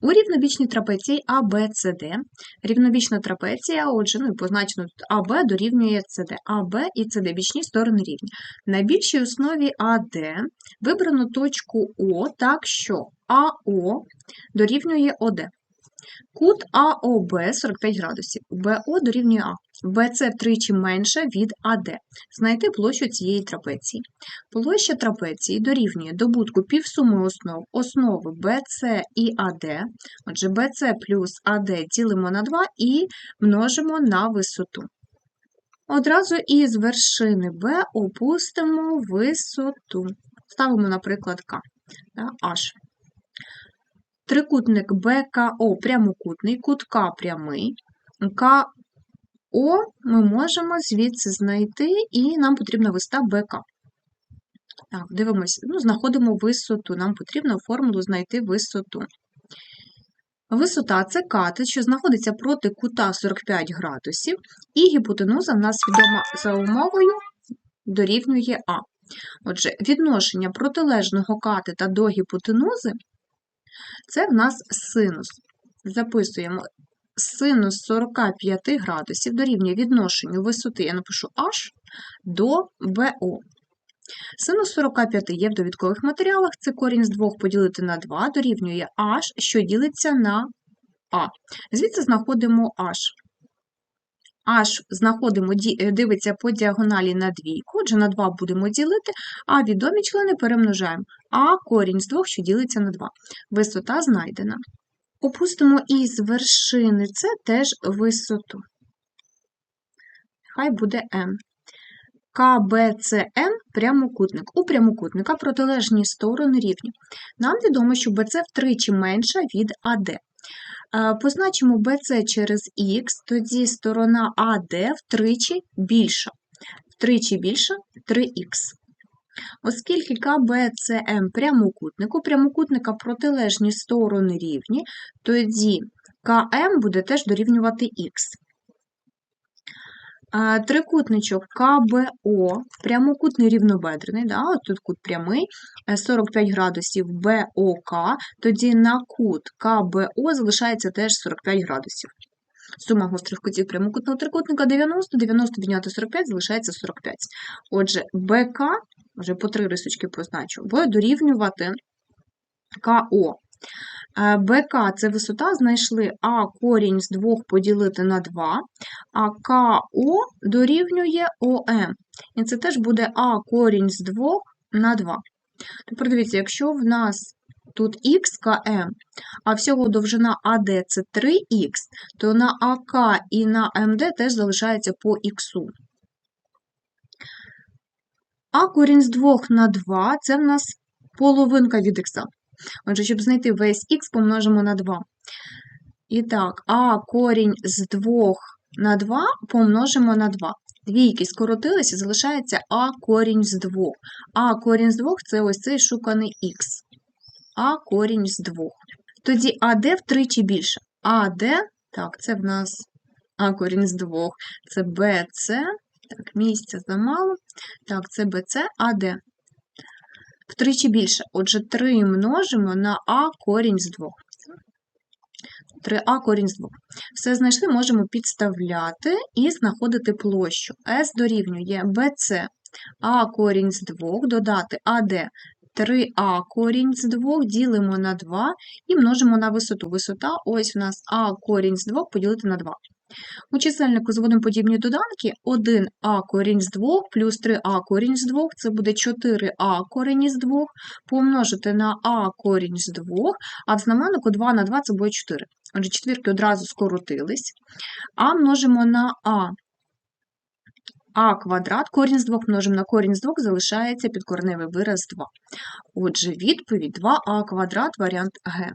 У рівнобічній трапеції ABCD рівнобічна трапеція, отже, ну, і позначено тут АБ дорівнює CD, АБ і CD бічні сторони рівні. На більшій основі АД вибрано точку О так, що АО дорівнює ОД. Кут АОБ 45 градусів, БО дорівнює А. БЦ втричі менше від АД. Знайти площу цієї трапеції. Площа трапеції дорівнює добутку півсуми основ основи BC і AD. Отже, BC плюс AD ділимо на 2 і множимо на висоту. Одразу із вершини B опустимо висоту. Ставимо, наприклад, К, H. Трикутник БКО прямокутний, кут К прямий. КО ми можемо звідси знайти, і нам потрібна висота БК. Так, дивимося, ну, знаходимо висоту. Нам потрібно формулу знайти висоту. Висота це катет, що знаходиться проти кута 45 градусів, і гіпотенуза в нас відома за умовою дорівнює А. Отже, відношення протилежного катета до гіпотенузи це в нас синус. Записуємо синус 45 градусів дорівнює відношенню висоти, я напишу H до БО. Синус 45 є в довідкових матеріалах, це корінь з 2 поділити на 2 дорівнює H, що ділиться на А. Звідси знаходимо H. H знаходимо, дивиться по діагоналі на двійку, отже, на 2 будемо ділити, а відомі члени перемножаємо. А корінь з 2, що ділиться на 2. Висота знайдена. Опустимо із вершини це теж висоту. Хай буде М. КБЦМ прямокутник. У прямокутника протилежні сторони рівні. Нам відомо, що BC втричі менша від АД. Позначимо BC через Х, тоді сторона АД втричі більша. Втричі більша 3х. Оскільки КБЦМ прямокутник, у прямокутника протилежні сторони рівні, тоді КМ буде теж дорівнювати Х. Трикутничок КБО, прямокутний рівнобедрений, да, от тут кут прямий, 45 градусів БОК, тоді на кут КБО залишається теж 45 градусів. Сума гострих кутів прямокутного трикутника 90, 90 відняти 45 залишається 45. Отже, БК, вже по три рисочки позначу, буде дорівнювати КО. БК це висота, знайшли А корінь з 2 поділити на 2, а КО дорівнює ОМ. І це теж буде А корінь з 2 на 2. Тепер дивіться, якщо в нас тут х КМ, а всього довжина АД це 3х, то на АК і на МД теж залишається по х. А корінь з 2 на 2 це в нас половинка від х. Отже, щоб знайти весь х, помножимо на 2. І так, а корінь з 2 на 2 помножимо на 2. Двійки скоротилися, залишається а корінь з 2. А корінь з 2 це ось цей шуканий х. А корінь з 2. Тоді АД втричі більше. АД, так, це в нас А корінь з 2, це БЦ. Так, місця замало. Так, це БЦ, АД втричі більше. Отже, 3 множимо на а корінь з 2. 3а корінь з 2. Все знайшли, можемо підставляти і знаходити площу. S дорівнює BC а корінь з 2, додати АД 3а корінь з 2, ділимо на 2 і множимо на висоту. Висота ось у нас а корінь з 2 поділити на 2. У чисельнику зводимо подібні доданки 1а корінь з 2 плюс 3а корінь з 2, це буде 4а корінь з 2, помножити на а корінь з 2, а в знаменнику 2 на 2 це буде 4. Отже, четвірки одразу скоротились. А множимо на а. А квадрат, корінь з 2 множимо на корінь з 2, залишається підкорневий вираз 2. Отже, відповідь 2а квадрат, варіант Г.